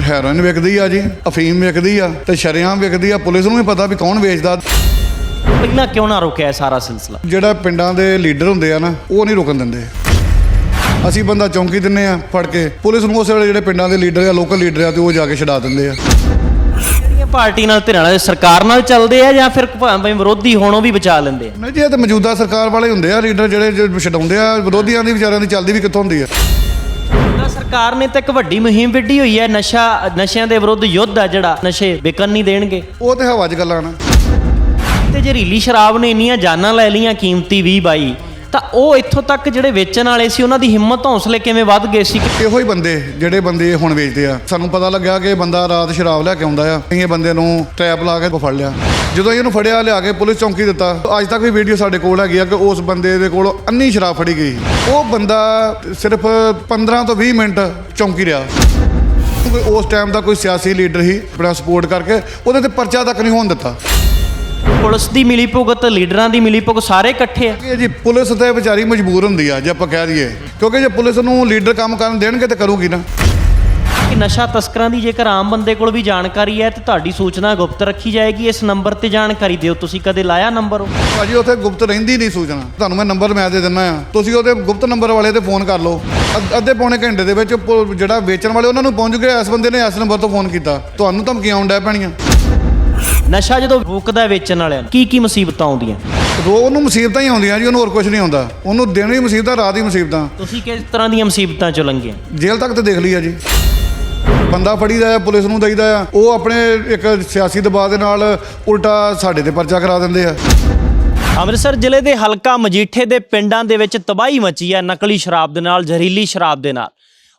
Heroin ਵਿਕਦੀ ਆ ਜੀ ਅਫੀਮ ਵਿਕਦੀ ਆ ਤੇ ਸ਼ਰੇਆਮ ਵਿਕਦੀ ਆ। ਪੁਲਿਸ ਨੂੰ ਵੀ ਪਤਾ ਵੀ ਕੌਣ ਵੇਚਦਾ। ਪਹਿਲਾਂ ਕਿਉਂ ਨਾ ਰੁਕਿਆ ਇਹ ਸਾਰਾ ਸਿਲਸਿਲਾ? ਜਿਹੜਾ ਪਿੰਡਾਂ ਦੇ ਲੀਡਰ ਹੁੰਦੇ ਆ ਨਾ ਉਹ ਨਹੀਂ ਰੁਕਣ ਦਿੰਦੇ। ਅਸੀਂ ਬੰਦਾ ਚੌਂਕੀ ਦਿੰਨੇ ਆ ਫੜ ਕੇ। ਪੁਲਿਸ ਨੂੰ ਉਸ ਵੇਲੇ ਜਿਹੜੇ ਪਿੰਡਾਂ ਦੇ ਲੀਡਰ ਆ ਲੋਕਲ ਲੀਡਰ ਆ ਤੇ ਉਹ ਜਾ ਕੇ ਛਡਾ ਦਿੰਦੇ ਆ। ਕਿਹੜੀਆਂ ਪਾਰਟੀ ਨਾਲ ਧਿਰਾਂ ਨਾਲ ਸਰਕਾਰ ਨਾਲ ਚੱਲਦੇ ਆ ਜਾਂ ਫਿਰ ਭਾਵੇਂ ਵਿਰੋਧੀ ਹੋਣੋਂ ਵੀ ਬਚਾ ਲੈਂਦੇ ਆ? ਨਹੀਂ ਜੀ ਇਹ ਤਾਂ ਮੌਜੂਦਾ ਸਰਕਾਰ ਵਾਲੇ ਹੁੰਦੇ ਆ ਲੀਡਰ ਜਿਹੜੇ ਛਡਾਉਂਦੇ ਆ ਵਿਰੋਧੀਆਂ ਦੀ ਵਿਚਾਰਿਆਂ ਦੀ ਚੱਲਦੀ ਵੀ ਕਿੱਥੋਂ ਹੁੰਦੀ ਆ? ਸਰਕਾਰ ਨੇ ਤਾਂ ਇੱਕ ਵੱਡੀ ਮੁਹਿੰਮ ਵਿੱਢੀ ਹੋਈ ਹੈ ਨਸ਼ਾ ਨਸ਼ਿਆਂ ਦੇ ਵਿਰੁੱਧ ਯੁੱਧ ਆ ਜਿਹੜਾ ਨਸ਼ੇ ਵਿਕਣ ਨਹੀਂ ਦੇਣਗੇ। ਉਹ ਤੇ ਹਵਾ 'ਚ ਗੱਲਾਂ ਨਾ। ਤੇ ਜ਼ਹਿਰੀਲੀ ਸ਼ਰਾਬ ਨੇ ਇੰਨੀਆਂ ਜਾਨਾਂ ਲੈ ਲਈਆਂ ਕੀਮਤੀ 20 22 ਤਾਂ ਉਹ ਇੱਥੋਂ ਤੱਕ ਜਿਹੜੇ ਵੇਚਣ ਵਾਲੇ ਸੀ, ਉਹਨਾਂ ਦੀ ਹਿੰਮਤ ਹੌਸਲੇ ਕਿਵੇਂ ਵੱਧ ਗਏ ਸੀ? ਇਹੋ ਹੀ ਬੰਦੇ ਜਿਹੜੇ ਬੰਦੇ ਹੁਣ ਵੇਚਦੇ ਆ। ਸਾਨੂੰ ਪਤਾ ਲੱਗਿਆ ਕਿ ਬੰਦਾ ਰਾਤ ਸ਼ਰਾਬ ਲੈ ਕੇ ਆਉਂਦਾ ਆ। ਅਸੀਂ ਇਹ ਬੰਦੇ ਨੂੰ ਟ੍ਰੈਪ ਲਾ ਕੇ ਫੜ ਲਿਆ। ਜਦੋਂ ਇਹਨੂੰ ਫੜਿਆ, ਲਿਆ ਕੇ ਪੁਲਿਸ ਚੌਂਕੀ ਦਿੱਤਾ। ਅੱਜ ਤੱਕ ਵੀ ਵੀਡੀਓ ਸਾਡੇ ਕੋਲ ਹੈਗੀ ਆ ਕਿ ਉਸ ਬੰਦੇ ਦੇ ਕੋਲ ਅੰਨੀ ਸ਼ਰਾਬ ਫੜੀ ਗਈ। ਉਹ ਬੰਦਾ ਸਿਰਫ 15 ਤੋਂ 20 ਮਿੰਟ ਚੌਂਕੀ ਰਿਹਾ। ਉਸ ਟਾਈਮ ਦਾ ਕੋਈ ਸਿਆਸੀ ਲੀਡਰ ਹੀ ਆਪਣਾ ਸਪੋਰਟ ਕਰਕੇ ਉਹਦੇ ਤੇ ਪਰਚਾ ਤੱਕ ਨਹੀਂ ਹੋਣ ਦਿੱਤਾ। ਪੁਲਿਸ ਦੀ ਮਿਲੀ ਭੁਗਤ ਲੀਡਰਾਂ ਦੀ ਮਿਲੀ ਭੁਗਤ ਸਾਰੇ ਇਕੱਠੇ ਆ। ਜੀ ਪੁਲਿਸ ਤੇ ਵਿਚਾਰੀ ਮਜਬੂਰ ਹੁੰਦੀ ਆ ਜੇ ਆਪਾਂ ਕਹਿ ਦਈਏ। ਕਿਉਂਕਿ ਜੇ ਪੁਲਿਸ ਨੂੰ ਲੀਡਰ ਕੰਮ ਕਰਨ ਦੇਣਗੇ ਤੇ ਕਰੂਗੀ ਨਾ। ਕਿ ਨਸ਼ਾ ਤਸਕਰਾਂ ਦੀ ਜੇਕਰ ਆਮ ਬੰਦੇ ਕੋਲ ਵੀ ਜਾਣਕਾਰੀ ਹੈ ਤੇ ਤੁਹਾਡੀ ਸੂਚਨਾ ਗੁਪਤ ਰੱਖੀ ਜਾਏਗੀ ਇਸ ਨੰਬਰ ਤੇ ਜਾਣਕਾਰੀ ਦਿਓ। ਤੁਸੀਂ ਕਦੇ ਲਾਇਆ ਨੰਬਰ ਉਹ? ਭਾਜੀ ਉੱਥੇ ਗੁਪਤ ਰਹਿੰਦੀ ਨਹੀਂ ਸੂਚਨਾ। ਤੁਹਾਨੂੰ ਮੈਂ ਨੰਬਰ ਮੈਂ ਦੇ ਦਿੰਦਾ ਆ। ਤੁਸੀਂ ਉਹਦੇ ਗੁਪਤ ਨੰਬਰ ਵਾਲੇ ਤੇ ਫੋਨ ਕਰ ਲਓ। ਅੱਧ- ਅੱਧੇ ਪੌਣੇ ਘੰਟੇ ਦੇ ਵਿੱਚ ਪੁ- ਜਿਹੜਾ ਵੇਚਣ ਵਾਲੇ ਉਹਨਾਂ ਨੂੰ ਪਹੁੰਚ ਗਿਆ ਇਸ ਬੰਦੇ ਨੇ ਇਸ ਨੰਬਰ ਤੋਂ ਫੋਨ ਕੀਤਾ। ਤੁਹਾਨੂੰ ਧਮਕੀਆਂ ਆਉਣ ਡੈ ਪੈਣੀਆਂ। ਨਸ਼ਾ ਜਦੋਂ ਰੁਕਦਾ ਵੇਚਣ ਵਾਲਿਆਂ ਨੂੰ ਕੀ ਕੀ ਮੁਸੀਬਤਾਂ ਆਉਂਦੀਆਂ? ਰੋ ਉਹਨੂੰ ਮੁਸੀਬਤਾਂ ਹੀ ਆਉਂਦੀਆਂ ਜੀ ਉਹਨੂੰ ਹੋਰ ਕੁਝ ਨਹੀਂ ਆਉਂਦਾ ਉਹਨੂੰ ਦਿਨ ਵੀ ਮੁਸੀਬਤਾਂ ਰਾਤ ਹੀ ਮੁਸੀਬਤਾਂ। ਤੁਸੀਂ ਕਿਸ ਤਰ੍ਹਾਂ ਦੀਆਂ ਮੁਸੀਬਤਾਂ ਚੋਂ ਲੰਘੇ? ਜੇਲ੍ਹ ਤੱਕ ਤੇ ਦੇਖ ਲਈ ਆ ਜੀ। ਬੰਦਾ ਫੜੀਦਾ ਆ ਪੁਲਿਸ ਨੂੰ ਦਈਦਾ ਆ ਉਹ ਆਪਣੇ ਇੱਕ ਸਿਆਸੀ ਦਬਾਅ ਦੇ ਨਾਲ ਉਲਟਾ ਸਾਡੇ ਤੇ ਪਰਚਾ ਕਰਾ ਦਿੰਦੇ ਆ। ਅੰਮ੍ਰਿਤਸਰ ਜ਼ਿਲ੍ਹੇ ਦੇ ਹਲਕਾ ਮਜੀਠੇ ਦੇ ਪਿੰਡਾਂ ਦੇ ਵਿੱਚ ਤਬਾਹੀ ਮਚੀ ਹੈ ਨਕਲੀ ਸ਼ਰਾਬ ਦੇ ਨਾਲ ਜ਼ਹਿਰੀਲੀ ਸ਼ਰਾਬ ਦੇ ਨਾਲ।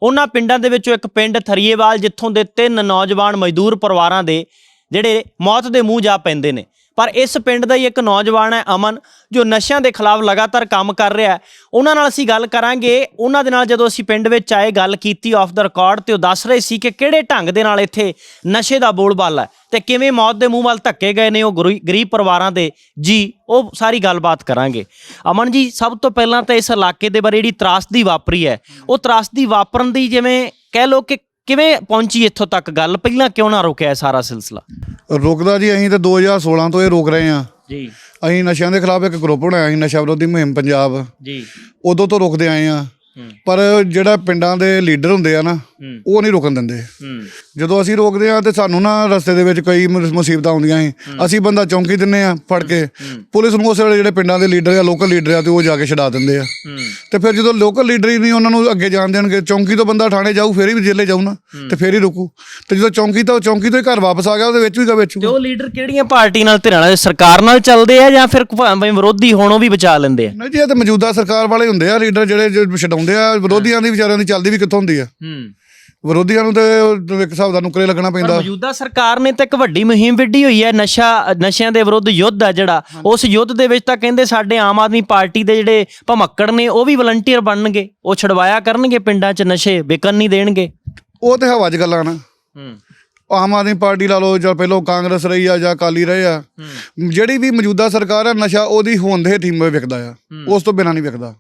ਉਹਨਾਂ ਪਿੰਡਾਂ ਦੇ ਵਿੱਚੋਂ ਇੱਕ ਪਿੰਡ ਥਰੀਏਵਾਲ ਜਿੱਥੋਂ ਦੇ ਤਿੰਨ ਨੌਜਵਾਨ ਮਜ਼ਦੂਰ ਪਰਿਵਾਰਾਂ ਦੇ ਜਿਹੜੇ ਮੌਤ ਦੇ ਮੂੰਹ ਜਾ ਪੈਂਦੇ ਨੇ। ਪਰ ਇਸ ਪਿੰਡ ਦਾ ਹੀ ਇੱਕ ਨੌਜਵਾਨ ਹੈ ਅਮਨ, ਜੋ ਨਸ਼ਿਆਂ ਦੇ ਖਿਲਾਫ ਲਗਾਤਾਰ ਕੰਮ ਕਰ ਰਿਹਾ ਹੈ। ਉਹਨਾਂ ਨਾਲ ਅਸੀਂ ਗੱਲ ਕਰਾਂਗੇ। ਉਹਨਾਂ ਦੇ ਨਾਲ ਜਦੋਂ ਅਸੀਂ ਪਿੰਡ ਵਿੱਚ ਆਏ, ਗੱਲ ਕੀਤੀ ਆਫ ਦਾ ਰਿਕਾਰਡ ਤੇ ਉਹ ਦੱਸ ਰਹੇ ਸੀ ਕਿ ਕਿਹੜੇ ਢੰਗ ਦੇ ਨਾਲ ਇੱਥੇ ਨਸ਼ੇ ਦਾ ਬੋਲਬਾਲਾ ਹੈ ਤੇ ਕਿਵੇਂ ਮੌਤ ਦੇ ਮੂੰਹ ਵੱਲ ਧੱਕੇ ਗਏ ਨੇ ਉਹ ਗਰੀ- ਗਰੀਬ ਪਰਿਵਾਰਾਂ ਦੇ। ਜੀ, ਉਹ ਸਾਰੀ ਗੱਲਬਾਤ ਕਰਾਂਗੇ। ਅਮਨ ਜੀ, ਸਭ ਤੋਂ ਪਹਿਲਾਂ ਤਾਂ ਇਸ ਇਲਾਕੇ ਦੇ ਬਾਰੇ ਜਿਹੜੀ ਤਰਾਸਦੀ ਵਾਪਰੀ ਹੈ, ਉਹ ਤਰਾਸਦੀ ਵਾਪਰਨ ਦੀ ਜਿਵੇਂ ਕਹਿ ਲਓ ਕਿ ਕਿਵੇਂ ਪਹੁੰਚੀ ਇੱਥੋਂ ਤੱਕ ਗੱਲ? ਪਹਿਲਾਂ ਕਿਉਂ ਨਾ ਰੁਕਿਆ ਇਹ ਸਾਰਾ ਸਿਲਸਿਲਾ? ਰੁਕਦਾ ਜੀ ਅਸੀਂ ਤਾਂ 2016 ਤੋਂ ਇਹ ਰੋਕ ਰਹੇ ਆ ਜੀ। ਅਸੀਂ ਨਸ਼ਿਆਂ ਦੇ ਖਿਲਾਫ ਇੱਕ ਗਰੁੱਪ ਬਣਾਇਆ ਸੀ ਨਸ਼ਾ ਵਿਰੋਧੀ ਮੁਹਿੰਮ ਪੰਜਾਬ। ਜੀ। ਉਦੋਂ ਤੋਂ ਰੁਕਦੇ ਆਏ ਆ ਹੂੰ। ਪਰ ਜਿਹੜਾ ਪਿੰਡਾਂ ਦੇ ਲੀਡਰ ਹੁੰਦੇ ਆ ਨਾ ਹੂੰ ਉਹ ਨਹੀਂ ਰੁਕਣ ਦਿੰਦੇ। ਜਦੋਂ ਅਸੀਂ ਰੋਕਦੇ ਆ ਤੇ ਸਾਨੂੰ ਨਾ ਰਸਤੇ ਦੇ ਵਿੱਚ ਕਈ ਮੁਸੀਬਤਾਂ ਆਉਂਦੀਆਂ ਸੀ। ਅਸੀਂ ਬੰਦਾ ਚੌਂਕੀ ਦਿੰਨੇ ਆ ਫੜ ਕੇ। ਪੁਲਿਸ ਨੂੰ ਉਸ ਵੇਲੇ ਜਿਹੜੇ ਪਿੰਡਾਂ ਦੇ ਲੀਡਰ ਆ ਲੋਕਲ ਲੀਡਰ ਆ ਤੇ ਉਹ ਜਾ ਕੇ ਛਡਾ ਦਿੰਦੇ ਆ। ਤੇ ਫਿਰ ਜਦੋਂ ਲੋਕਲ ਲੀਡਰ ਹੀ ਨਹੀਂ ਉਹਨਾਂ ਨੂੰ ਅੱਗੇ ਜਾਣ ਦੇਣਗੇ ਚੌਂਕੀ ਤੋਂ ਬੰਦਾ ਥਾਣੇ ਜਾਊ ਫੇਰ ਹੀ ਜੇਲੇ ਜਾਊ ਨਾ ਤੇ ਫੇਰ ਹੀ ਰੁਕੂ। ਤੇ ਜਦੋਂ ਚੌਂਕੀ ਤੋਂ ਚੌਂਕੀ ਤੋਂ ਹੀ ਘਰ ਵਾਪਸ ਆ ਗਿਆ ਉਹਦੇ ਵਿੱਚ ਵੀ ਗਾ ਵਿੱਚ। ਤੇ ਉਹ ਲੀਡਰ ਕਿਹੜੀਆਂ ਪਾਰਟੀ ਨਾਲ ਧਿਰਾਂ ਨਾਲ ਸਰਕਾਰ ਨਾਲ ਚੱਲਦੇ ਆ ਜਾਂ ਫਿਰ ਭਾਵੇਂ ਵਿਰੋਧੀ ਹੋਣੋਂ ਵੀ ਬਚਾ ਲੈਂਦੇ ਆ? ਨਹੀਂ ਜੀ ਇਹ ਤਾਂ ਮੌਜੂਦਾ ਸਰਕਾਰ ਵਾਲੇ ਹੁੰਦੇ ਆ ਲੀਡਰ ਜਿਹੜੇ ਛਡਾਉਂਦੇ ਆ ਵਿਰੋਧੀਆਂ ਦੀ ਵਿਚਾਰਿਆਂ ਦੀ ਚੱਲਦੀ ਵੀ ਕਿੱਥੋਂ ਹੁੰਦੀ ਆ। ਹੂੰ। ਵਿਰੋਧੀਆਂ ਨੂੰ ਤੇ ਇੱਕ ਹਿਸਾਬ ਦਾ ਨੁਕਰੇ ਲੱਗਣਾ ਪਰ ਪੈਂਦਾ। ਮੌਜੂਦਾ ਸਰਕਾਰ ਨੇ ਤਾਂ ਇੱਕ ਵੱਡੀ ਮੁਹਿੰਮ ਵਿੱਢੀ ਹੋਈ ਹੈ ਨਸ਼ਾ ਨਸ਼ਿਆਂ ਦੇ ਵਿਰੁੱਧ ਯੁੱਧ ਆ ਜਿਹੜਾ। ਉਸ ਯੁੱਧ ਦੇ ਵਿੱਚ ਤਾਂ ਕਹਿੰਦੇ ਸਾਡੇ ਆਮ ਆਦਮੀ ਪਾਰਟੀ ਦੇ ਜਿਹੜੇ ਭਮੱਕੜ ਨੇ ਉਹ ਵੀ ਵਲੰਟੀਅਰ ਬਣਨਗੇ। ਉਹ ਛਡਵਾਇਆ ਕਰਨਗੇ ਪਿੰਡਾਂ 'ਚ ਨਸ਼ੇ ਵਿਕਣ ਨਹੀਂ ਦੇਣਗੇ। ਉਹ ਤੇ ਹਵਾ 'ਚ ਗੱਲਾਂ ਨਾ। ਹੂੰ। ਆਮ ਆਦਮੀ ਪਾਰਟੀ ਲਾ ਲਓ ਜਾਂ ਪਹਿਲਾਂ ਕਾਂਗਰਸ ਰਹੀ ਆ ਜਾਂ ਅਕਾਲੀ ਰਹੇ ਆ। ਜਿਹੜੀ ਵੀ ਮੌਜੂਦਾ ਸਰਕਾਰ ਆ ਨਸ਼ਾ ਉਹਦੀ ਹੋਂਦ ਹੇਠ ਵਿਕਦਾ ਆ। ਉਸ ਤੋਂ ਬਿਨਾਂ ਨਹੀਂ ਵਿਕਦਾ।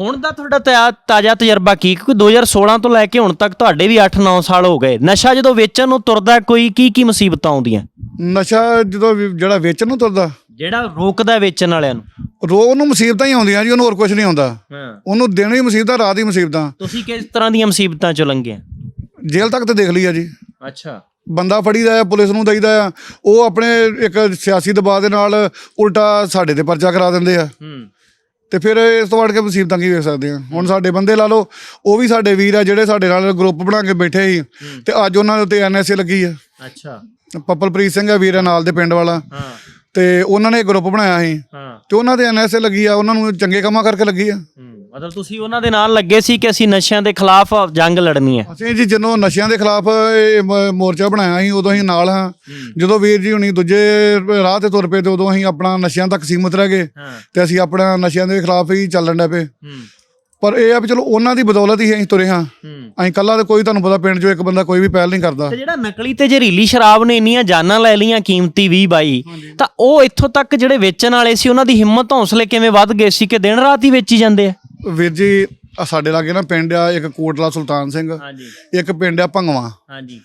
ਹੁਣ ਦਾ ਤੁਹਾਡਾ ਤਾਜ਼ਾ- ਤਾਜ਼ਾ ਤਜਰਬਾ ਕੀ? ਕਿਉਂਕਿ 2016 ਤੋਂ ਲੈ ਕੇ ਹੁਣ ਤੱਕ ਤੁਹਾਡੇ ਵੀ 8-9 ਸਾਲ ਹੋ ਗਏ। ਨਸ਼ਾ ਜਦੋਂ ਵੇਚਣ ਨੂੰ ਤੁਰਦਾ ਕੋਈ ਕੀ ਕੀ ਮੁਸੀਬਤਾਂ ਆਉਂਦੀਆਂ? ਨਸ਼ਾ ਜਦੋਂ ਵੀ ਜਿਹੜਾ ਵੇਚਣ ਨੂੰ ਤੁਰਦਾ। ਜਿਹੜਾ ਰੋਕਦਾ ਵੇਚਣ ਵਾਲਿਆਂ ਨੂੰ? ਰੋ ਉਹਨੂੰ ਮੁਸੀਬਤਾਂ ਹੀ ਆਉਂਦੀਆਂ ਜੀ ਉਹਨੂੰ ਹੋਰ ਕੁਝ ਨਹੀਂ ਆਉਂਦਾ। ਹਾਂ। ਉਹਨੂੰ ਦਿਨ ਵੀ ਮੁਸੀਬਤਾਂ ਰਾਤ ਹੀ ਮੁਸੀਬਤਾਂ। ਤੁਸੀਂ ਕਿਸ ਤਰ੍ਹਾਂ ਦੀਆਂ ਮੁਸੀਬਤਾਂ ਚੋਂ ਲੰਘੇ? ਜੇਲ੍ਹ ਤੱਕ ਤੇ ਦੇਖ ਲਈ ਆ ਜੀ। ਅੱਛਾ। ਬੰਦਾ ਫੜੀਦਾ ਆ ਪੁਲਿਸ ਨੂੰ ਦਈਦਾ ਆ। ਉਹ ਆਪਣੇ ਇੱਕ ਸਿਆਸੀ ਦਬਾਅ ਦੇ ਨਾਲ ਉਲਟਾ ਸਾਡੇ ਤੇ ਪਰਚਾ ਕਰਾ ਦਿੰਦੇ ਆ। ਹੂੰ। ਤੇ ਫਿਰ ਇਸ ਤੋਂ ਵੱਧ ਕੇ ਮੁਸੀਬਤਾਂ ਕੀ ਵੇਖ ਸਕਦੇ ਆ। ਹੁਣ ਸਾਡੇ ਬੰਦੇ ਲਾ ਲਓ ਉਹ ਵੀ ਸਾਡੇ ਵੀਰ ਆ ਜਿਹੜੇ ਸਾਡੇ ਨਾਲ ਗਰੁੱਪ ਬਣਾ ਕੇ ਬੈਠੇ ਸੀ ਤੇ ਅੱਜ ਉਹਨਾਂ ਦੇ ਉੱਤੇ ਐਨਐਸਏ ਲੱਗੀ ਆ। ਅੱਛਾ। ਪੱਪਲਪ੍ਰੀਤ ਸਿੰਘ ਆ ਵੀਰ ਨਾਲ ਦੇ ਪਿੰਡ ਵਾਲਾ। ਹਾਂ। ਤੇ ਉਹਨਾਂ ਨੇ ਗਰੁੱਪ ਬਣਾਇਆ ਸੀ। ਹਾਂ। ਤੇ ਉਹਨਾਂ ਦੇ ਐਨਐਸਏ ਲੱਗੀ ਆ ਉਹਨਾਂ ਨੂੰ ਚੰਗੇ ਕੰਮਾਂ ਕਰਕੇ ਲੱਗੀ ਆ। ਹੂੰ। ਮਤਲਬ ਤੁਸੀਂ ਉਹਨਾਂ ਦੇ ਨਾਲ ਲੱਗੇ ਸੀ ਕਿ ਅਸੀਂ ਨਸ਼ਿਆਂ ਦੇ ਖਿਲਾਫ ਜੰਗ ਲੜਨੀ ਹੈ? ਅਸੀਂ ਜੀ ਜਦੋਂ ਨਸ਼ਿਆਂ ਦੇ ਖਿਲਾਫ ਇਹ ਮ- ਮੋਰਚਾ ਬਣਾਇਆ ਸੀ ਉਦੋਂ ਅਸੀਂ ਨਾਲ ਹਾਂ। ਜਦੋਂ ਵੀਰ ਜੀ ਹੁਣੀ ਦੂਜੇ ਰਾਹ ਤੇ ਤੁਰ ਪਏ ਤੇ ਉਦੋਂ ਅਸੀਂ ਆਪਣਾ ਨਸ਼ਿਆਂ ਤੱਕ ਸੀਮਤ ਰਹਿ ਗਏ ਹਾਂ। ਤੇ ਅਸੀਂ ਆਪਣਾ ਨਸ਼ਿਆਂ ਦੇ ਖਿਲਾਫ ਹੀ ਚੱਲਣ ਲੱਗ ਪਏ। ਹੂੰ। ਪਰ ਇਹ ਆ ਵੀ ਚਲੋ ਉਹਨਾਂ ਦੀ ਬਦੌਲਤ ਹੀ ਅਸੀਂ ਤੁਰੇ ਹਾਂ। ਹੂੰ। ਅਸੀਂ ਕੱਲਾ ਤੇ ਕੋਈ ਤੁਹਾਨੂੰ ਪਤਾ ਪਿੰਡ 'ਚੋਂ ਇੱਕ ਬੰਦਾ ਕੋਈ ਵੀ ਪਹਿਲ ਨਹੀਂ ਕਰਦਾ। ਤੇ ਜਿਹੜਾ ਨਕਲੀ ਤੇ ਜ਼ਹਿਰੀਲੀ ਸ਼ਰਾਬ ਨੇ ਇੰਨੀਆਂ ਜਾਨਾਂ ਲੈ ਲਈਆਂ ਕੀਮਤੀ 20 22 ਤਾਂ ਉਹ ਇੱਥੋਂ ਤੱਕ ਜਿਹੜੇ ਵੇਚਣ ਵਾਲੇ ਸੀ ਉਹਨਾਂ ਦੀ ਹਿੰਮਤ ਹੌਸਲੇ ਕਿਵੇਂ ਵੱਧ ਗਏ ਸੀ ਕਿ ਦਿਨ ਰਾਤ ਹੀ ਵੇਚੀ ਜਾਂਦੇ ਆ? ਵੀਰ ਜੀ ਸਾਡੇ ਲਾਗੇ ਨਾ ਪਿੰਡ ਆ ਇੱਕ ਕੋਟਲਾ ਸੁਲਤਾਨ ਸਿੰਘ ਹਾਂਜੀ। ਇੱਕ ਪਿੰਡ ਆ ਭੰਗਵਾ। ਹਾਂਜੀ।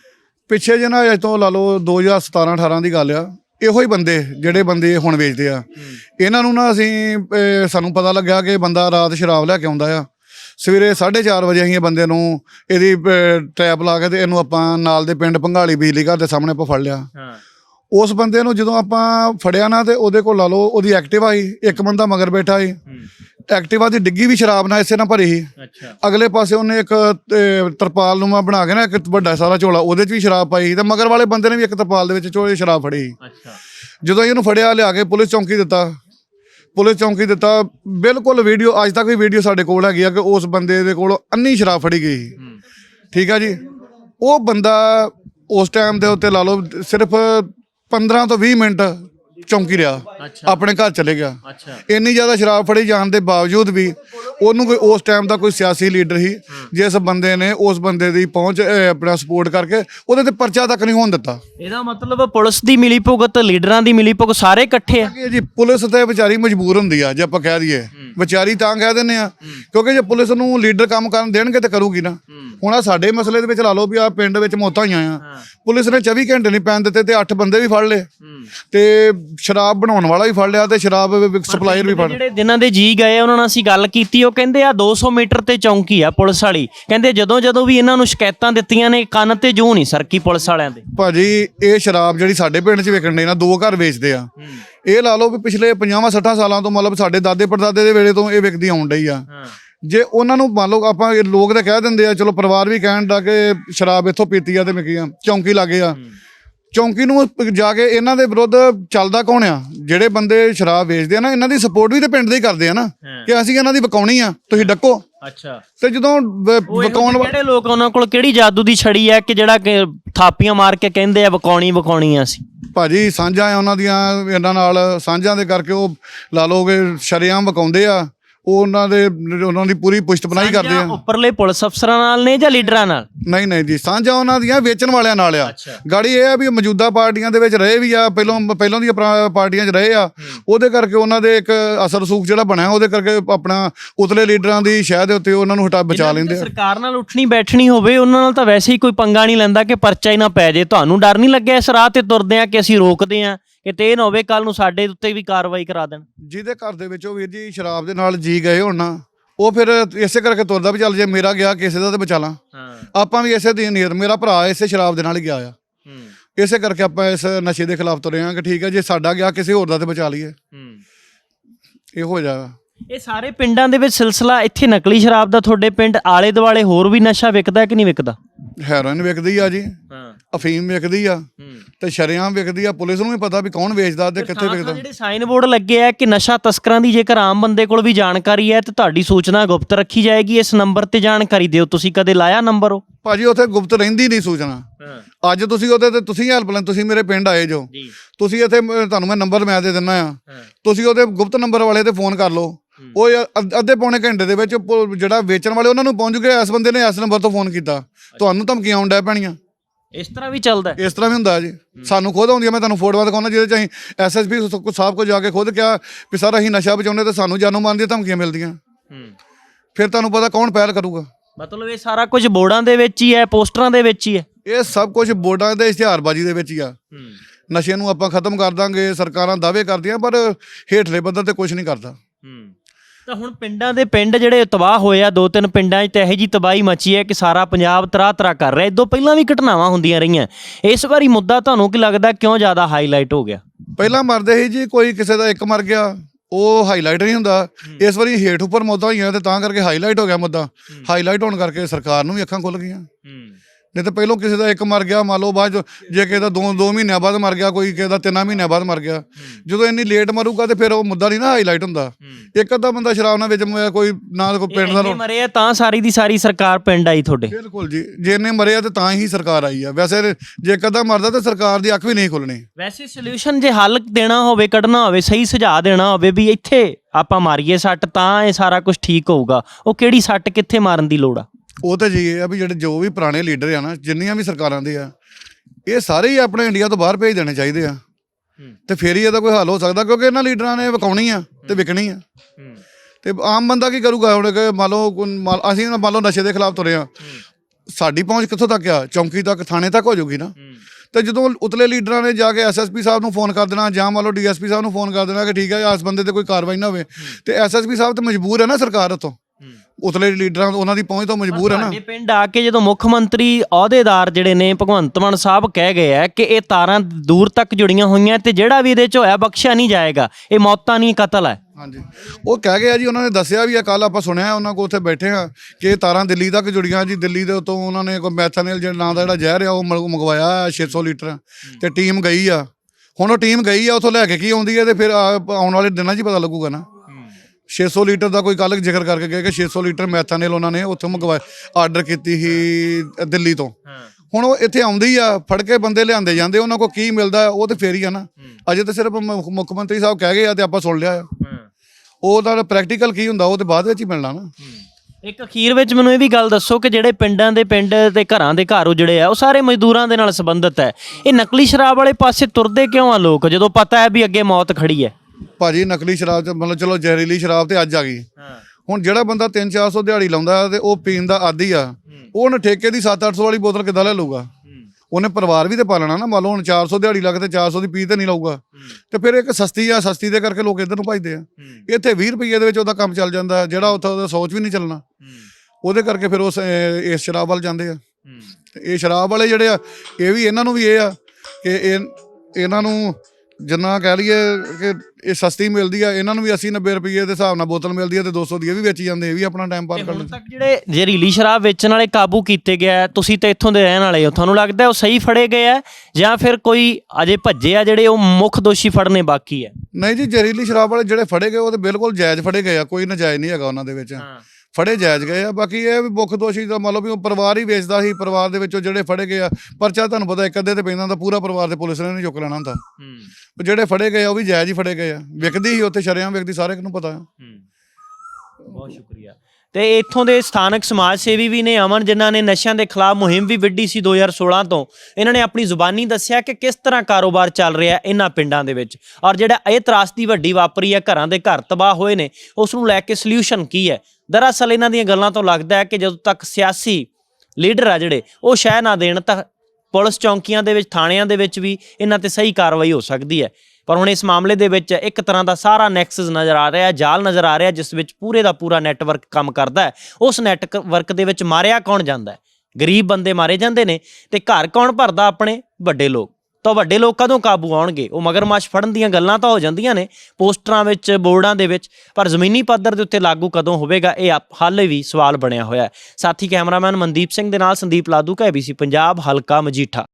ਪਿੱਛੇ ਜੇ ਨਾ ਅੱਜ ਤੋਂ ਲਾ ਲਓ 2017 18 ਦੀ ਗੱਲ ਆ ਇਹੋ ਹੀ ਬੰਦੇ ਜਿਹੜੇ ਬੰਦੇ ਹੁਣ ਵੇਚਦੇ ਆ। ਇਹਨਾਂ ਨੂੰ ਨਾ ਅਸੀਂ ਅਹ, ਸਾਨੂੰ ਪਤਾ ਲੱਗਿਆ ਕਿ ਬੰਦਾ ਰਾਤ ਸ਼ਰਾਬ ਲੈ ਕੇ ਆਉਂਦਾ ਆ। ਸਵੇਰੇ 4:30 ਵਜੇ ਅਸੀਂ ਇਹ ਬੰਦੇ ਨੂੰ ਇਹਦੀ ਟ੍ਰੈਪ ਲਾ ਕੇ ਤੇ ਇਹਨੂੰ ਆਪਾਂ ਨਾਲ ਦੇ ਪਿੰਡ ਭੰਗਾਲੀ ਬਿਜਲੀ ਘਰ ਦੇ ਸਾਹਮਣੇ ਆਪਾਂ ਫੜ ਲਿਆ। ਹਾਂ। ਉਸ ਬੰਦੇ ਨੂੰ ਜਦੋਂ ਆਪਾਂ ਫੜਿਆ ਨਾ ਤੇ ਉਹਦੇ ਕੋਲ ਲਾ ਲਓ ਉਹਦੀ ਐਕਟਿਵਾ ਸੀ ਇੱਕ ਬੰਦਾ ਮਗਰ ਬੈਠਾ ਸੀ। ਐਕਟਿਵਾ ਦੀ ਡਿੱਗੀ ਵੀ ਸ਼ਰਾਬ ਨਾਲ ਇਸੇ ਨਾਲ ਭਰੀ ਸੀ। ਅੱਛਾ। ਅਗਲੇ ਪਾਸੇ ਉਹਨੇ ਇੱਕ ਤਰਪਾਲ ਨੂੰ ਬਣਾ ਕੇ ਨਾ ਇੱਕ ਵੱਡਾ ਸਾਰਾ ਝੋਲਾ ਉਹਦੇ 'ਚ ਵੀ ਸ਼ਰਾਬ ਪਾਈ ਸੀ ਤੇ ਮਗਰ ਵਾਲੇ ਬੰਦੇ ਨੇ ਵੀ ਇੱਕ ਤਰਪਾਲ ਦੇ ਵਿੱਚ ਝੋਲੇ ਸ਼ਰਾਬ ਫੜੀ। ਸੀ। ਅੱਛਾ। ਜਦੋਂ ਅਸੀਂ ਇਹਨੂੰ ਫੜਿਆ ਲਿਆ ਕੇ ਪੁਲਿਸ ਚੌਂਕੀ ਦਿੱਤਾ। ਪੁਲਿਸ ਚੌਂਕੀ ਦਿੱਤਾ ਬਿਲਕੁਲ ਵੀਡੀਓ ਅੱਜ ਤੱਕ ਵੀ ਵੀਡੀਓ ਸਾਡੇ ਕੋਲ ਹੈਗੀ ਆ ਕਿ ਉਸ ਬੰਦੇ ਦੇ ਕੋਲ ਅੰਨੀ ਸ਼ਰਾਬ ਫੜੀ ਗਈ ਸੀ। ਠੀਕ ਆ ਜੀ? ਉਹ ਬੰਦਾ ਉਸ ਟਾਈਮ ਦੇ ਉੱਤੇ ਲਾ ਲਓ ਸਿਰਫ 15 ਤੋਂ 20 ਮਿੰਟ ਚੌਂਕੀ ਰਿਹਾ ਆਪਣੇ ਘਰ ਚਲੇ ਗਿਆ। ਇੰਨੀ ਜ਼ਿਆਦਾ ਸ਼ਰਾਬ ਫੜੀ ਜਾਣ ਦੇ ਬਾਵਜੂਦ ਵੀ ਉਹਨੂੰ ਕੋਈ ਉਸ ਟਾਈਮ ਦਾ ਕੋਈ ਸਿਆਸੀ ਲੀਡਰ ਸੀ ਜਿਸ ਬੰਦੇ ਨੇ ਉਸ ਬੰਦੇ ਦੀ ਪਹੁੰਚ ਅਹ, ਆਪਣਾ ਸਪੋਰਟ ਕਰਕੇ ਉਹਦੇ ਤੇ ਪਰਚਾ ਤੱਕ ਨਹੀਂ ਹੋਣ ਦਿੱਤਾ। ਇਹਦਾ ਮਤਲਬ ਪੁਲਿਸ ਦੀ ਮਿਲੀ ਭੁਗਤ ਲੀਡਰਾਂ ਦੀ ਮਿਲੀ ਭੁਗਤ ਸਾਰੇ ਇਕੱਠੇ ਆ। ਜੀ ਪੁਲਿਸ ਤੇ ਵਿਚਾਰੀ ਮਜਬੂਰ ਹੁੰਦੀ ਆ ਜੇ ਆਪਾਂ ਕਹਿ ਦਈਏ। ਵਿਚਾਰੀ ਤਾਂ ਕਹਿ ਦਿੰਦੇ ਆ ਕਿਉਂਕਿ ਜੇ ਪੁਲਿਸ ਨੂੰ ਲੀਡਰ ਕੰਮ ਕਰਨ ਦੇਣਗੇ ਤੇ ਕਰੂਗੀ ਨਾ। ਹੁਣ ਆ ਸਾਡੇ ਮਸਲੇ ਦੇ ਵਿੱਚ ਲਾ ਲਓ ਵੀ ਆ ਪਿੰਡ ਵਿੱਚ ਮੌਤਾਂ ਹੋਈਆਂ ਆ। ਪੁਲਿਸ ਨੇ 24 ਘੰਟੇ ਨਹੀਂ ਪੈਣ ਦਿੱਤੇ ਤੇ 8 ਬੰਦੇ ਵੀ ਫੜ ਲਏ। ਤੇ ਸ਼ਰਾਬ ਬਣਾਉਣ ਵਾਲਾ ਵੀ ਫੜ ਲਿਆ ਤੇ ਸ਼ਰਾਬ ਸਪਲਾਇਰ ਵੀ ਫੜ। ਜਿਹੜੇ ਜਿਨ੍ਹਾਂ ਦੇ ਜੀ ਗਏ ਉਹਨਾਂ ਨਾਲ ਅਸੀਂ ਗੱਲ ਕੀਤੀ ਉਹ ਕਹਿੰਦੇ ਆ 200 ਮੀਟਰ ਤੇ ਚੌਂਕੀ ਆ ਪੁਲਿਸ ਵਾਲੀ। ਕਹਿੰਦੇ ਜਦੋਂ ਜਦੋਂ ਵੀ ਇਹਨਾਂ ਨੂੰ ਸ਼ਿਕਾਇਤਾਂ ਦਿੱਤੀਆਂ ਨੇ ਕੰਨ ਤੇ ਜੂ ਨਹੀਂ ਸਰਕੀ ਪੁਲਿਸ ਵਾਲਿਆਂ ਦੇ। ਭਾਜੀ ਇਹ ਸ਼ਰਾਬ ਜਿਹੜੀ ਸਾਡੇ ਪਿੰਡ 'ਚ ਵਿਕਣ ਦੇ ਨਾ ਦੋ ਘਰ ਵੇਚਦੇ ਆ। ਇਹ ਲਾ ਲਓ ਵੀ ਪਿਛਲੇ 50 60 ਸਾਲਾਂ ਤੋਂ ਮਤਲਬ ਸਾਡੇ ਦਾਦੇ ਪੜਦਾਦੇ ਦੇ ਵੇਲੇ ਤੋਂ ਇਹ ਵਿਕਦੀ ਆਉਣ ਡਈ ਆ। ਜੇ ਉਹਨਾਂ ਨੂੰ ਮੰਨ ਲਓ ਆਪਾਂ ਲੋਕ ਤਾਂ ਕਹਿ ਦਿੰਦੇ ਆ ਚਲੋ ਪਰਿਵਾਰ ਵੀ ਕਹਿਣ ਦਾ ਕਿ ਸ਼ਰਾਬ ਇੱਥੋਂ ਪੀਤੀ ਆ ਤੇ ਵਿਕੀ ਆ ਚੌਂਕੀ ਲਾਗੇ ਆ। ਚੌਂਕੀ ਨੂੰ ਜਾ ਕੇ ਇਹਨਾਂ ਦੇ ਵਿਰੁੱਧ ਚੱਲਦਾ ਕੌਣ ਆ? ਜਿਹੜੇ ਬੰਦੇ ਸ਼ਰਾਬ ਵੇਚਦੇ ਆ ਨਾ ਇਹਨਾਂ ਦੀ ਸਪੋਰਟ ਵੀ ਤੇ ਪਿੰਡ ਦੇ ਹੀ ਕਰਦੇ ਆ ਨਾ ਕਿ ਅਸੀਂ ਇਹਨਾਂ ਦੀ ਵਿਕਾਉਣੀ ਆ ਤੁਸੀਂ ਡੱਕੋ। ਅੱਛਾ। ਤੇ ਜਦੋਂ ਵਿਕਾਉਣ ਕਿਹੜੇ ਲੋਕ ਉਹਨਾਂ ਕੋਲ ਕਿਹੜੀ ਜਾਦੂ ਦੀ ਛੜੀ ਹੈ ਕਿ ਜਿਹੜਾ ਥਾਪੀਆਂ ਮਾਰ ਕੇ ਕਹਿੰਦੇ ਆ ਵਕਾਉਣੀ ਵਕਾਉਣੀ ਆ ਅਸੀਂ? ਭਾਜੀ ਸਾਂਝਾਂ ਆ ਉਹਨਾਂ ਦੀਆਂ, ਇਹਨਾਂ ਨਾਲ ਸਾਂਝਾਂ ਦੇ ਕਰਕੇ ਉਹ ਲਾ ਲੋਗੇ ਸ਼ਰੇਆਮ ਵਿਕਾਉਂਦੇ ਆ। ਉਹ ਉਹਨਾਂ ਦੇ ਉਹਨਾਂ ਦੀ ਪੂਰੀ ਪੁਸ਼ਤ ਬਣਾਈ ਕਰਦੇ ਆ। ਉੱਪਰਲੇ ਪੁਲਿਸ ਅਫਸਰਾਂ ਨਾਲ ਨੇ ਜਾਂ ਲੀਡਰਾਂ ਨਾਲ? ਨਹੀਂ ਨਹੀਂ ਜੀ ਸਾਂਝਾ ਉਹਨਾਂ ਦੀਆਂ ਵੇਚਣ ਵਾਲਿਆਂ ਨਾਲ ਆ। ਗਾੜੀ ਇਹ ਆ ਵੀ ਮੌਜੂਦਾ ਪਾਰਟੀਆਂ ਦੇ ਵਿੱਚ ਰਹੇ ਵੀ ਆ ਪਹਿਲੋਂ ਪਹਿਲੋਂ ਦੀਆਂ ਪਰਾ- ਪਾਰਟੀਆਂ 'ਚ ਰਹੇ ਆ। ਉਹਦੇ ਕਰਕੇ ਉਹਨਾਂ ਦੇ ਇੱਕ ਅਸਰ ਰਸੂਖ ਜਿਹੜਾ ਬਣਿਆ ਉਹਦੇ ਕਰਕੇ ਆਪਣਾ ਉਤਲੇ ਲੀਡਰਾਂ ਦੀ ਸ਼ਹਿ ਦੇ ਉੱਤੇ ਉਹਨਾਂ ਨੂੰ ਹਟਾ ਬਚਾ ਲੈਂਦੇ ਆ। ਸਰਕਾਰ ਨਾਲ ਉੱਠਣੀ ਬੈਠਣੀ ਹੋਵੇ ਉਹਨਾਂ ਨਾਲ ਤਾਂ ਵੈਸੇ ਹੀ ਕੋਈ ਪੰਗਾ ਨਹੀਂ ਲੈਂਦਾ ਕਿ ਪਰਚਾ ਹੀ ਨਾ ਪੈ ਜੇ। ਤੁਹਾਨੂੰ ਡਰ ਨਹੀਂ ਲੱਗਿਆ ਇਸ ਰਾਹ ਤੇ ਤੁਰਦੇ ਆ ਕਿ ਅਸੀਂ ਰੋਕਦੇ ਆ? ਕਿ ਤੇ ਇਹ ਨਾ ਹੋਵੇ ਕੱਲ ਨੂੰ ਸਾਡੇ ਉੱਤੇ ਵੀ ਕਾਰਵਾਈ ਕਰਾ ਦੇਣ। ਜਿਹਦੇ ਘਰ ਦੇ ਵਿੱਚ ਉਹ ਵੀਰ ਜੀ ਸ਼ਰਾਬ ਦੇ ਨਾਲ ਜੀ ਗਏ ਹੋਣ ਨਾ ਉਹ ਫਿਰ ਇਸੇ ਕਰਕੇ ਤੁਰਦਾ ਵੀ ਚੱਲ ਜੇ ਮੇਰਾ ਗਿਆ ਕਿਸੇ ਦਾ ਤੇ ਬਚਾ ਲਾਂ। ਹਾਂ। ਆਪਾਂ ਵੀ ਇਸੇ ਦੀ ਨੀਅਤ ਮੇਰਾ ਭਰਾ ਇਸੇ ਸ਼ਰਾਬ ਦੇ ਨਾਲ ਹੀ ਗਿਆ ਆ। ਹੂੰ। ਇਸੇ ਕਰਕੇ ਆਪਾਂ ਇਸ ਨਸ਼ੇ ਦੇ ਖਿਲਾਫ ਤੁਰੇ ਹਾਂ ਕਿ ਠੀਕ ਹੈ ਜੇ ਸਾਡਾ ਗਿਆ ਕਿਸੇ ਹੋਰ ਦਾ ਤੇ ਬਚਾ ਲਈਏ। ਹੂੰ। ਇਹ ਹੋ ਜਾਗਾ ਇਹ ਸਾਰੇ ਪਿੰਡਾਂ ਦੇ ਵਿੱਚ ਸਿਲਸਿਲਾ ਇੱਥੇ ਨਕਲੀ ਸ਼ਰਾਬ ਦਾ ਤੁਹਾਡੇ ਪਿੰਡ ਆਲੇ ਦੁਆਲੇ ਹੋਰ ਵੀ ਨਸ਼ਾ ਵਿਕਦਾ ਕਿ ਨਹੀਂ ਵਿਕਦਾ? ਹੈਰੋਇਨ ਵਿਕਦੀ ਆ ਜੀ ਹਾਂ। ਅਫੀਮ ਵਿਕਦੀ ਆ ਤੇ ਸ਼ਰੇਆਮ ਵਿਕਦੀ ਆ ਪੁਲਿਸ ਨੂੰ ਵੀ ਪਤਾ ਵੀ ਕੌਣ ਵੇਚਦਾ ਤੇ ਕਿੱਥੇ ਵਿਕਦਾ। ਜਿਹੜੇ ਸਾਈਨ ਬੋਰਡ ਲੱਗੇ ਆ ਕਿ ਨਸ਼ਾ ਤਸਕਰਾਂ ਦੀ ਜੇਕਰ ਆਮ ਬੰਦੇ ਕੋਲ ਵੀ ਜਾਣਕਾਰੀ ਹੈ ਤੇ ਤੁਹਾਡੀ ਸੂਚਨਾ ਗੁਪਤ ਰੱਖੀ ਜਾਏਗੀ ਇਸ ਨੰਬਰ ਤੇ ਜਾਣਕਾਰੀ ਦਿਓ। ਤੁਸੀਂ ਕਦੇ ਲਾਇਆ ਨੰਬਰ ਉਹ? ਭਾਜੀ ਉੱਥੇ ਗੁਪਤ ਰਹਿੰਦੀ ਨਹੀਂ ਸੂਚਨਾ। ਅੱਜ ਤੁਸੀਂ ਉਹਦੇ ਤੇ ਤੁਸੀਂ ਹੈਲਪਲਾਈਨ ਤੁਸੀਂ ਮੇਰੇ ਪਿੰਡ ਆਏ ਜੋ। ਤੁਸੀਂ ਇੱਥੇ ਤੁਹਾਨੂੰ ਮੈਂ ਨੰਬਰ ਮੈਂ ਦੇ ਦਿੰਦਾ ਆ। ਤੁਸੀਂ ਉਹਦੇ ਗੁਪਤ ਨੰਬਰ ਵਾਲੇ ਤੇ ਫੋਨ ਕਰ ਲਓ। ਉਹ ਯਾਰ ਅੱਧ- ਅੱਧੇ ਪੌਣੇ ਘੰਟੇ ਦੇ ਵਿੱਚ ਪੁ- ਜਿਹੜਾ ਵੇਚਣ ਵਾਲੇ ਉਹਨਾਂ ਨੂੰ ਪਹੁੰਚ ਗਏ ਇਸ ਬੰਦੇ ਨੇ ਇਸ ਨੰਬਰ ਤੋਂ ਫੋਨ ਕੀਤਾ। ਤੁਹਾਨੂੰ ਧਮਕੀਆਂ ਆਉਣ ਡੈ ਪੈਣੀਆਂ। ਇਸ ਤਰ੍ਹਾਂ ਵੀ ਚੱਲਦਾ ਹੈ? ਇਸ ਤਰ੍ਹਾਂ ਵੀ ਹੁੰਦਾ ਜੀ। ਸਾਨੂੰ ਖੁਦ ਆਉਂਦੀਆਂ ਮੈਂ ਤੁਹਾਨੂੰ ਫੋਟੋਆਂ ਦਿਖਾਉਣਾ ਜਿਹਦੇ ਚ ਅਸੀਂ ਐਸਐਸਪੀ ਸਾਹਿਬ ਕੋਲ ਜਾ ਕੇ ਖੁਦ ਕਿਹਾ ਵੀ ਸਰ ਅਸੀਂ ਨਸ਼ਾ ਬਚਾਉਂਦੇ ਤੇ ਸਾਨੂੰ ਜਾਨੋਂ ਮਾਰਨ ਦੀਆਂ ਧਮਕੀਆਂ ਮਿਲਦੀਆਂ। ਹੂੰ। ਫਿਰ ਤੁਹਾਨੂੰ ਪਤਾ ਕੌਣ ਪਹਿਲ ਕਰੂਗਾ। ਮਤਲਬ ਇਹ ਸਾਰਾ ਕੁਝ ਬੋਰਡਾਂ ਦੇ ਵਿੱਚ ਹੀ ਹੈ ਪੋਸਟਰਾਂ ਦੇ ਵਿੱਚ ਹੀ ਹੈ? ਇਹ ਸਭ ਕੁਝ ਬੋਰਡਾਂ ਦੇ ਇਸ਼ਤਿਹਾਰਬਾਜ਼ੀ ਦੇ ਵਿੱਚ ਹੀ ਆ। ਹੂੰ। ਨਸ਼ੇ ਨੂੰ ਆਪਾਂ ਖਤਮ ਕਰ ਦਾਂਗੇ ਸਰਕਾਰਾਂ ਦਾਅਵੇ ਕਰਦੀਆਂ ਪਰ ਹੇਠਲੇ ਪੱਧਰ ਤੇ ਕੁਝ ਨਹੀਂ ਕਰਦਾ। ਹੂੰ। ਤਾਂ ਹੁਣ ਪਿੰਡਾਂ ਦੇ ਪਿੰਡ ਜਿਹੜੇ ਤਬਾਹ ਹੋਏ ਆ ਦੋ ਤਿੰਨ ਪਿੰਡਾਂ 'ਚ ਤਾਂ ਇਹੋ ਜੀ ਤਬਾਹੀ ਮਚੀ ਹੈ ਕਿ ਸਾਰਾ ਪੰਜਾਬ ਤਰਾ ਤਰਾ ਕਰ ਰਿਹਾ। ਇਦੋਂ ਪਹਿਲਾਂ ਵੀ ਘਟਨਾਵਾਂ ਹੁੰਦੀਆਂ ਰਹੀਆਂ। ਇਸ ਵਾਰੀ ਮੁੱਦਾ ਤੁਹਾਨੂੰ ਕੀ ਲੱਗਦਾ ਕਿਉਂ ਜ਼ਿਆਦਾ ਹਾਈਲਾਈਟ ਹੋ ਗਿਆ? ਪਹਿਲਾਂ ਮਰਦੇ ਸੀ ਜੀ ਕੋਈ ਕਿਸੇ ਦਾ ਇੱਕ ਮਰ ਗਿਆ ਉਹ ਹਾਈਲਾਈਟ ਨਹੀਂ ਹੁੰਦਾ। ਇਸ ਵਾਰੀ ਹੇਠ ਉੱਪਰ ਮੌਤਾਂ ਹੋਈਆਂ ਤੇ ਤਾਂ ਕਰਕੇ ਹਾਈਲਾਈਟ ਹੋ ਗਿਆ ਮੁੱਦਾ। ਹਾਈਲਾਈਟ ਹੋਣ ਕਰਕੇ ਸਰਕਾਰ ਨੂੰ ਵੀ ਅੱਖਾਂ ਖੁੱਲ ਗਈਆਂ। ਨਹੀਂ ਤਾਂ ਪਹਿਲਾਂ ਕਿਸੇ ਦਾ ਇੱਕ ਮਰ ਗਿਆ ਮੰਨ ਲਓ ਬਾਅਦ 'ਚੋਂ ਜੇ ਕਿਸੇ ਦਾ ਦੋ ਦੋ ਮਹੀਨਿਆਂ ਬਾਅਦ ਮਰ ਗਿਆ ਕੋਈ ਕਿਸੇ ਦਾ ਤਿੰਨਾਂ ਮਹੀਨਿਆਂ ਬਾਅਦ ਮਰ ਗਿਆ। ਜਦੋਂ ਇੰਨੀ ਲੇਟ ਮਰੂਗਾ ਤੇ ਫਿਰ ਉਹ ਮੁੱਦਾ ਨਹੀਂ ਨਾ ਹਾਈਲਾਈਟ ਹੁੰਦਾ। ਇੱਕ ਅੱਧਾ ਬੰਦਾ ਸ਼ਰਾਬ ਨਾਲ ਵਿੱਚ ਮ- ਕੋਈ ਨਾ ਕੋਈ ਪਿੰਡ ਦਾ ਇੰਨੇ ਮਰੇ ਆ ਤਾਂ ਸਾਰੀ ਦੀ ਸਾਰੀ ਸਰਕਾਰ ਪਿੰਡ ਆਈ ਤੁਹਾਡੇ। ਬਿਲਕੁਲ ਜੀ। ਜੇ ਇੰਨੇ ਮਰੇ ਆ ਤੇ ਤਾਂ ਹੀ ਸਰਕਾਰ ਆਈ ਆ। ਵੈਸੇ ਜੇ ਇੱਕ ਅੱਧਾ ਮਰਦਾ ਤੇ ਸਰਕਾਰ ਦੀ ਅੱਖ ਵੀ ਨਹੀਂ ਖੁੱਲਣੀ। ਵੈਸੇ ਸੋਲੂਸ਼ਨ ਜੇ ਹੱਲ ਦੇਣਾ ਹੋਵੇ ਕੱਢਣਾ ਹੋਵੇ ਸਹੀ ਸੁਝਾਅ ਦੇਣਾ ਹੋਵੇ ਵੀ ਇੱਥੇ ਆਪਾਂ ਮਾਰੀਏ ਸੱਟ ਤਾਂ ਇਹ ਸਾਰਾ ਕੁਝ ਠੀਕ ਹੋਊਗਾ। ਉਹ ਕਿਹੜੀ ਸੱਟ ਕਿੱਥੇ ਮਾਰਨ ਦੀ ਲੋੜ ਆ? ਉਹ ਤਾਂ ਜੀ ਇਹ ਆ ਵੀ ਜਿਹੜੇ ਜੋ ਵੀ ਪੁਰਾਣੇ ਲੀਡਰ ਆ ਨਾ ਜਿੰਨੀਆਂ ਵੀ ਸਰਕਾਰਾਂ ਦੇ ਆ ਇਹ ਸਾਰੇ ਹੀ ਆਪਣੇ ਇੰਡੀਆ ਤੋਂ ਬਾਹਰ ਭੇਜ ਦੇਣੇ ਚਾਹੀਦੇ ਆ। ਤੇ ਫੇਰ ਹੀ ਇਹਦਾ ਕੋਈ ਹੱਲ ਹੋ ਸਕਦਾ ਕਿਉਂਕਿ ਇਹਨਾਂ ਲੀਡਰਾਂ ਨੇ ਵਿਕਾਉਣੀ ਆ ਤੇ ਵਿਕਣੀ ਆ। ਤੇ ਆਮ ਬੰਦਾ ਕੀ ਕਰੂਗਾ ਹੁਣ ਕਿ ਮੰਨ ਲਓ ਅਸੀਂ ਮੰਨ ਲਓ ਨਸ਼ੇ ਦੇ ਖਿਲਾਫ ਤੁਰੇ ਆ। ਸਾਡੀ ਪਹੁੰਚ ਕਿੱਥੋਂ ਤੱਕ ਆ? ਚੌਂਕੀ ਤੱਕ ਥਾਣੇ ਤੱਕ ਹੋ ਜਾਊਗੀ ਨਾ। ਤੇ ਜਦੋਂ ਉਤਲੇ ਲੀਡਰਾਂ ਨੇ ਜਾ ਕੇ ਐਸਐਸਪੀ ਸਾਹਿਬ ਨੂੰ ਫੋਨ ਕਰ ਦੇਣਾ ਜਾਂ ਮੰਨ ਲਓ ਡੀਐਸਪੀ ਸਾਹਿਬ ਨੂੰ ਫੋਨ ਕਰ ਦੇਣਾ ਕਿ ਠੀਕ ਹੈ ਇਸ ਬੰਦੇ ਤੇ ਕੋਈ ਕਾਰਵਾਈ ਨਾ ਹੋਵੇ। ਤੇ ਐਸਐਸਪੀ ਸਾਹਿਬ ਤੇ ਮਜਬੂਰ ਹੈ ਨਾ ਸਰਕਾਰ ਉਤੋਂ ਉਤਲੇ ਲੀਡਰਾਂ ਉਹਨਾਂ ਦੀ ਪਹੁੰਚ ਤੋਂ ਮਜਬੂਰ ਹੈ ਨਾ। ਸਾਡੇ ਪਿੰਡ ਆ ਕੇ ਜਦੋਂ ਮੁੱਖ ਮੰਤਰੀ ਅਹੁਦੇਦਾਰ ਜਿਹੜੇ ਨੇ ਭਗਵੰਤ ਮਾਨ ਸਾਹਿਬ ਕਹਿ ਗਏ ਆ ਕਿ ਇਹ ਤਾਰਾਂ ਦੂਰ ਤੱਕ ਜੁੜੀਆਂ ਹੋਈਆਂ ਤੇ ਜਿਹੜਾ ਵੀ ਇਹਦੇ ਚ ਹੋਇਆ ਬਖਸ਼ਿਆ ਨਹੀਂ ਜਾਏਗਾ। ਇਹ ਮੌਤਾਂ ਨਹੀਂ ਕਤਲ ਹੈ। ਹਾਂਜੀ। ਉਹ ਕਹਿ ਗਿਆ ਜੀ ਉਹਨਾਂ ਨੇ ਦੱਸਿਆ ਵੀ ਆ ਕੱਲ ਆਪਾਂ ਸੁਣਿਆ ਉਹਨਾਂ ਕੋਲ ਉੱਥੇ ਬੈਠੇ ਆ ਕਿ ਇਹ ਤਾਰਾਂ ਦਿੱਲੀ ਤੱਕ ਜੁੜੀਆਂ ਜੀ। ਦਿੱਲੀ ਦੇ ਉਤੋਂ ਉਹਨਾਂ ਨੇ ਕੋਈ ਮੈਥਾਨਲ ਜਿਹੜਾ ਨਾਂ ਦਾ ਜਿਹੜਾ ਜ਼ਹਿਰ ਆ ਉਹ ਮੰਗ- ਮੰਗਵਾਇਆ ਆ 600 ਲੀਟਰ। ਤੇ ਟੀਮ ਗਈ ਆ। ਹੁਣ ਉਹ ਟੀਮ ਗਈ ਆ ਉਥੋਂ ਲੈ ਕੇ ਕੀ ਆਉਂਦੀ ਹੈ ਤੇ ਫਿਰ ਆਉਣ ਵਾਲੇ ਦਿਨਾਂ 'ਚ ਹੀ ਪਤਾ ਲੱਗੂਗਾ ਨਾ। 600 ਲੀਟਰ ਦਾ ਕੋਈ ਕੱਲ ਜ਼ਿਕਰ ਕਰਕੇ ਗਏ ਕਿ 600 ਲੀਟਰ ਮੈਥਾਨਲ ਉਹਨਾਂ ਨੇ ਉੱਥੋਂ ਮੰਗਵਾਇਆ ਆਰਡਰ ਕੀਤੀ ਸੀ ਦਿੱਲੀ ਤੋਂ। ਹੁਣ ਉਹ ਇੱਥੇ ਆਉਂਦੀ ਆ ਫੜ ਕੇ ਬੰਦੇ ਲਿਆਂਦੇ ਜਾਂਦੇ ਉਹਨਾਂ ਕੋ ਕੀ ਮਿਲਦਾ ਉਹ ਤੇ ਫੇਰ ਹੀ ਆ ਨਾ। ਅਜੇ ਤਾਂ ਸਿਰਫ ਮੁੱਖ ਮੰਤਰੀ ਸਾਹਿਬ ਕਹਿ ਗਏ ਆ ਤੇ ਆਪਾਂ ਸੁਣ ਲਿਆ ਆ। ਉਹ ਤਾਂ ਪ੍ਰੈਕਟੀਕਲ ਕੀ ਹੁੰਦਾ ਉਹ ਤੇ ਬਾਅਦ ਵਿੱਚ ਹੀ ਮਿਲਣਾ ਨਾ। ਇੱਕ ਅਖੀਰ ਵਿੱਚ ਮੈਨੂੰ ਇਹ ਵੀ ਗੱਲ ਦੱਸੋ ਕਿ ਜਿਹੜੇ ਪਿੰਡਾਂ ਦੇ ਪਿੰਡ ਤੇ ਘਰਾਂ ਦੇ ਘਰ ਉਜੜੇ ਆ ਉਹ ਸਾਰੇ ਮਜ਼ਦੂਰਾਂ ਦੇ ਨਾਲ ਸੰਬੰਧਿਤ ਹੈ। ਇਹ ਨਕਲੀ ਸ਼ਰਾਬ ਵਾਲੇ ਪਾਸੇ ਤੁਰਦੇ ਕਿਉਂ ਆ ਲੋਕ ਜਦੋਂ ਪਤਾ ਹੈ ਵੀ ਅੱਗੇ ਮੌਤ ਖੜੀ ਹੈ? ਭਾਜੀ ਨਕਲੀ ਸ਼ਰਾਬ ਤੇ ਮਤਲਬ ਚਲੋ ਜ਼ਹਿਰੀਲੀ ਸ਼ਰਾਬ ਤੇ ਅੱਜ ਆ ਗਈ। ਹਾਂ। ਹੁਣ ਜਿਹੜਾ ਬੰਦਾ 3-400 ਦਿਹਾੜੀ ਲਾਉਂਦਾ ਤੇ ਉਹ ਪੀਣ ਦਾ ਆਦੀ ਆ ਉਹ ਹੁਣ ਠੇਕੇ ਦੀ 7-800 ਵਾਲੀ ਬੋਤਲ ਕਿੱਦਾਂ ਲੈ ਲਊਗਾ? ਉਹਨੇ ਪਰਿਵਾਰ ਵੀ ਤੇ ਪਾਲਣਾ ਨਾ ਮੰਨ ਲਓ ਹੁਣ 400 ਦਿਹਾੜੀ ਲੱਗ ਤੇ 400 ਦੀ ਪੀ ਤੇ ਨਹੀਂ ਲਊਗਾ। ਤੇ ਫਿਰ ਇੱਕ ਸਸਤੀ ਆ ਸਸਤੀ ਦੇ ਕਰਕੇ ਲੋਕ ਇੱਧਰ ਨੂੰ ਭਜਦੇ ਆ। ਇੱਥੇ 20 ਰੁਪਏ ਦੇ ਵਿੱਚ ਉਹਦਾ ਕੰਮ ਚੱਲ ਜਾਂਦਾ ਜਿਹੜਾ ਉੱਥੇ ਉਹਦਾ ਸੋਚ ਵੀ ਨਹੀਂ ਚੱਲਣਾ। ਉਹਦੇ ਕਰਕੇ ਫਿਰ ਉਸ ਇਸ ਸ਼ਰਾਬ ਵੱਲ ਜਾਂਦੇ ਆ। ਇਹ ਸ਼ਰਾਬ ਵਾਲੇ ਜਿਹੜੇ ਆ ਇਹ ਵੀ ਇਹਨਾਂ ਨੂੰ ਵੀ ਇਹ ਆ ਕਿ ਇਹ ਇਹਨਾਂ ਨੂੰ ਜਿੰਨਾ ਕਹਿ ਲਈਏ ਕਿ ਇਹ ਸਸਤੀ ਮਿਲਦੀ ਆ ਇਹਨਾਂ ਨੂੰ ਵੀ 80 90 ਰੁਪਏ ਦੇ ਹਿਸਾਬ ਨਾਲ ਬੋਤਲ ਮਿਲਦੀ ਆ ਤੇ 200 ਦੀ ਇਹ ਵੀ ਵੇਚੀ ਜਾਂਦੇ ਇਹ ਵੀ ਆਪਣਾ ਟਾਈਮ ਪਾਸ ਤੇ ਕਰਨ ਹੁਣ ਤੱਕ ਜਿਹੜੇ ਜ਼ਹਿਰੀਲੀ ਸ਼ਰਾਬ ਵੇਚਣ ਵਾਲੇ ਕਾਬੂ ਕੀਤੇ ਗਿਆ ਹੈ, ਤੁਸੀਂ ਤਾਂ ਇੱਥੋਂ ਦੇ ਰਹਿਣ ਵਾਲੇ ਹੋ ਤੁਹਾਨੂੰ ਲੱਗਦਾ ਉਹ ਸਹੀ ਫੜੇ ਗਏ ਆ ਜਾਂ ਫਿਰ ਕੋਈ ਅਜੇ ਭੱਜੇ ਆ ਜਿਹੜੇ ਉਹ ਮੁੱਖ ਦੋਸ਼ੀ ਫੜਨੇ ਬਾਕੀ ਹੈ? ਨਹੀਂ ਜੀ ਜ਼ਹਿਰੀਲੀ ਸ਼ਰਾਬ ਵਾਲੇ ਜਿਹੜੇ ਫੜੇ ਗਏ ਉਹ ਤੇ ਬਿਲਕੁਲ ਜਾਇਜ਼ ਫੜੇ ਗਏ ਆ ਕੋਈ ਨਜਾਇਜ਼ ਨਹੀਂ ਹੈਗਾ ਉਹਨਾਂ ਦੇ ਵਿੱਚ। ਫੜੇ ਜਾਇਜ਼ ਗਏ ਆ। ਬਾਕੀ ਇਹ ਵੀ ਮੁੱਖ ਦੋਸ਼ੀ ਦਾ ਮੰਨ ਲਓ ਵੀ ਉਹ ਪਰਿਵਾਰ ਹੀ ਵੇਚਦਾ ਸੀ ਪਰਿਵਾਰ ਦੇ ਵਿੱਚੋਂ ਜਿਹੜੇ ਫੜੇ ਗਏ ਆ ਪਰਚਾ ਤੁਹਾਨੂੰ ਪਤਾ ਇੱਕ ਅੱਧੇ ਤੇ ਪੈਂਦਾ ਹੁੰਦਾ ਪੂਰਾ ਪਰਿਵਾਰ ਤੇ ਪੁਲਿਸ ਨੇ ਨਹੀਂ ਚੁੱਕ ਲੈਣਾ ਹੁੰਦਾ। ਉਹ ਜਿਹੜੇ ਫੜੇ ਗਏ ਆ ਉਹ ਵੀ ਜਾਇਜ਼ ਹੀ ਫੜੇ ਗਏ ਆ। ਵਿਕਦੀ ਸੀ ਉੱਥੇ ਸ਼ਰੇਆਮ ਵਿਕਦੀ ਸਾਰੇ ਨੂੰ ਪਤਾ ਆ। ਬਹੁਤ ਸ਼ੁਕਰੀਆ। ਤੇ ਇੱਥੋਂ ਦੇ ਸਥਾਨਕ ਸਮਾਜ ਸੇਵੀ ਵੀ ਨੇ, ਅਮਨ, ਜਿਨ੍ਹਾਂ ਨੇ ਨਸ਼ਿਆਂ ਦੇ ਖਿਲਾਫ ਮੁਹਿੰਮ ਵੀ ਵਿੱਢੀ ਸੀ 2016 ਤੋਂ। ਇਹਨਾਂ ਨੇ ਆਪਣੀ ਜ਼ੁਬਾਨੀ ਦੱਸਿਆ ਕਿ ਕਿਸ ਤਰ੍ਹਾਂ ਕਾਰੋਬਾਰ ਚੱਲ ਰਿਹਾ ਇਹਨਾਂ ਪਿੰਡਾਂ ਦੇ ਵਿੱਚ। ਔਰ ਜਿਹੜਾ ਇਹ ਤਰਾਸਦੀ ਵੱਡੀ ਵਾਪਰੀ ਹੈ, ਘਰਾਂ ਦੇ ਘਰ ਤਬਾਹ ਹੋਏ ਨੇ, ਉਸ ਨੂੰ ਲੈ ਕੇ ਸੋਲੂਸ਼ਨ ਕੀ ਹੈ? ਦਰਅਸਲ ਇਹਨਾਂ ਦੀਆਂ ਗੱਲਾਂ ਤੋਂ ਲੱਗਦਾ ਹੈ ਕਿ ਜਦੋਂ ਤੱਕ ਸਿਆਸੀ ਲੀਡਰ ਆ ਜਿਹੜੇ, ਉਹ ਸ਼ਹਿ ਨਾ ਦੇਣ ਤਾਂ ਪੁਲਿਸ ਚੌਂਕੀਆਂ ਦੇ ਵਿੱਚ, ਥਾਣਿਆਂ ਦੇ ਵਿੱਚ ਵੀ ਇਹਨਾਂ ਤੇ ਸਹੀ ਕਾਰਵਾਈ ਹੋ ਸਕਦੀ ਹੈ। ਪਰ ਹੁਣ ਇਸ ਮਾਮਲੇ ਦੇ ਵਿੱਚ ਇੱਕ ਤਰ੍ਹਾਂ ਦਾ ਸਾਰਾ ਨੈਕਸਸ ਨਜ਼ਰ ਆ ਰਿਹਾ, ਜਾਲ ਨਜ਼ਰ ਆ ਰਿਹਾ, ਜਿਸ ਵਿੱਚ ਪੂਰੇ ਦਾ ਪੂਰਾ ਨੈਟਵਰਕ ਕੰਮ ਕਰਦਾ ਹੈ। ਉਸ ਨੈਟਵਰਕ ਦੇ ਵਿੱਚ ਮਾਰਿਆ ਕੌਣ ਜਾਂਦਾ ਹੈ? ਗਰੀਬ ਬੰਦੇ ਮਾਰੇ ਜਾਂਦੇ ਨੇ ਤੇ ਘਰ ਕੌਣ ਭਰਦਾ ਆਪਣੇ? ਵੱਡੇ ਲੋਕ। ਤਾਂ ਵੱਡੇ ਲੋਕ ਕਦੋਂ ਕਾਬੂ ਆਉਣਗੇ? ਉਹ ਮਗਰਮੱਛ ਫੜਨ ਦੀਆਂ ਗੱਲਾਂ ਤਾਂ ਹੋ ਜਾਂਦੀਆਂ ਨੇ, ਪੋਸਟਰਾਂ ਵਿੱਚ, ਬੋਰਡਾਂ ਦੇ ਵਿੱਚ, ਪਰ ਜ਼ਮੀਨੀ ਪੱਧਰ ਦੇ ਉੱਤੇ ਲਾਗੂ ਕਦੋਂ ਹੋਵੇਗਾ, ਇਹ ਆਪ- ਹਾਲੇ ਵੀ ਸਵਾਲ ਬਣਿਆ ਹੋਇਆ ਹੈ। ਸਾਥੀ ਕੈਮਰਾਮੈਨ ਮਨਦੀਪ ਸਿੰਘ ਦੇ ਨਾਲ ਸੰਦੀਪ ਲਾਦੂ ਕਾ ABC ਪੰਜਾਬ, ਹਲਕਾ ਮਜੀਠਾ।